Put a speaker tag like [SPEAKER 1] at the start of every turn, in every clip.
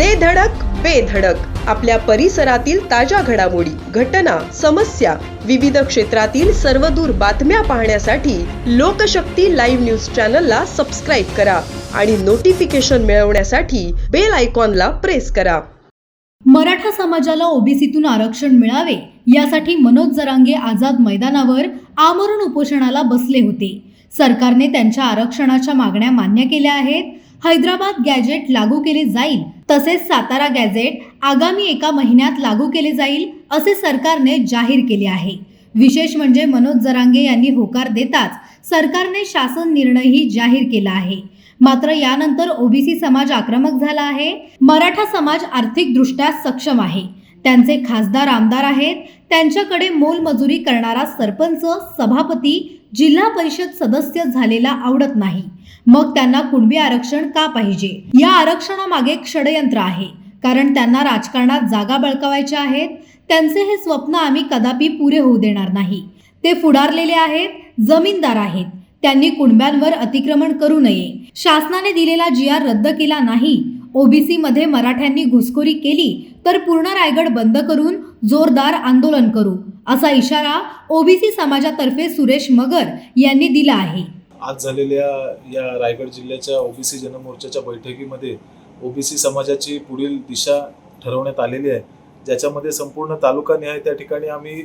[SPEAKER 1] दे धडक बेधडक आपल्या परिसरातील ताज्या घडामोडी घटना समस्या विविध क्षेत्रातील सर्वदूर बातम्या पाहण्यासाठी लोकशक्ती लाईव्ह न्यूज चॅनलला सबस्क्राईब करा आणि नोटिफिकेशन मिळवण्यासाठी बेल आयकॉनला प्रेस करा.
[SPEAKER 2] मराठा समाजाला ओबीसीतून आरक्षण मिळावे यासाठी मनोज जरांगे आझाद मैदानावर आमरण उपोषणाला बसले होते. सरकारने त्यांच्या आरक्षणाच्या मागण्या मान्य केल्या आहेत. हैदराबाद गॅजेट लागू केले जाईल तसेच सातारा गॅजेट आगामी एका महिन्यात लागू केले जाईल असे सरकारने जाहीर केले आहे. विशेष म्हणजे मनोज जरांगे यांनी होकार देताच सरकारने शासन निर्णयही जाहीर केला आहे. मात्र यानंतर ओबीसी समाज आक्रमक झाला आहे. मराठा समाज आर्थिकदृष्ट्या सक्षम आहे. त्यांचे खासदार आमदार आहेत. त्यांच्याकडे मोलमजुरी करणारा सरपंच सभापती जिल्हा परिषद सदस्य झालेला आवडत नाही. मग त्यांना कुणबी आरक्षण का पाहिजे? या आरक्षणामागे षडयंत्र आहे. कारण त्यांना राजकारणात जागा बळकावायच्या आहेत. त्यांचे हे स्वप्न आम्ही कदापि पुरे होऊ देणार नाही. ते फुडारलेले आहेत जमीनदार आहेत. त्यांनी कुणब्यांवर अतिक्रमण करू नये. शासनाने दिलेला जी आर रद्द केला नाही. ओबीसी मध्ये मराठ्यांनी घुसखोरी केली. तर पूर्ण रायगड बंद करून जोरदार आंदोलन करू असा इशारा ओबीसी समाजातर्फे सुरेश मगर यांनी दिला आहे.
[SPEAKER 3] आज झालेल्या या रायगड जिल्ह्याच्या ओबीसी जनमोर्चाच्या बैठकीमध्ये ओबीसी समाजाची पुढील दिशा ठरवण्यात आलेली आहे. ज्याच्यामध्ये संपूर्ण तालुकानिहाय त्या ठिकाणी आम्ही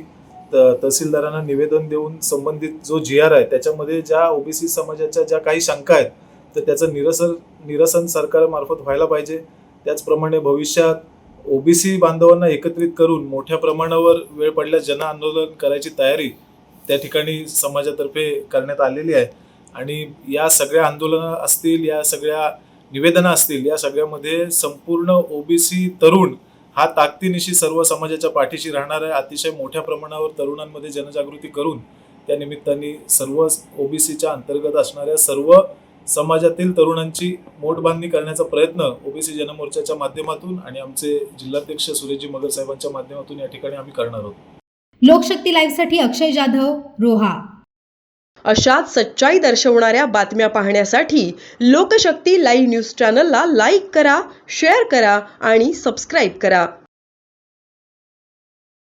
[SPEAKER 3] त- तहसीलदारांना निवेदन देऊन संबंधित जो जी आर आहे त्याच्यामध्ये ज्या ओबीसी समाजाच्या ज्या काही शंका आहेत तर त्याचं निरसन निरसन सरकारमार्फत व्हायला पाहिजे. त्याचप्रमाणे भविष्यात ओबीसी बांधवांना एकत्रित करून मोठ्या प्रमाणावर वेळ पडल्यास जन आंदोलन करायची तयारी त्या ठिकाणी समाजातर्फे करण्यात आलेली आहे. आणि या सगळ्या आंदोलनं असतील या सगळ्या निवेदनं असतील या सगळ्यामध्ये संपूर्ण ओबीसी तरुण हा ताकदीनिशी सर्व समाजाच्या पाठीशी राहणार आहे. अतिशय मोठ्या प्रमाणावर तरुणांमध्ये जनजागृती करून त्या निमित्ताने सर्व ओबीसीच्या अंतर्गत असणाऱ्या सर्व समाजातील तरुणांची मोठबांधणी करण्याचा प्रयत्न ओबीसी जनमोर्चाच्या माध्यमातून आणि आमचे जिल्हाध्यक्ष सुरेशजी मगर साहेबांच्या माध्यमातून या ठिकाणी आम्ही करणार आहोत.
[SPEAKER 2] लोकशक्ती लाईव्हसाठी अक्षय जाधव रोहा.
[SPEAKER 1] अशाच सच्चाई दर्शवणाऱ्या बातम्या पाहण्यासाठी लोकशक्ती लाईव्ह न्यूज चॅनलला लाईक करा शेअर करा आणि सबस्क्राईब करा.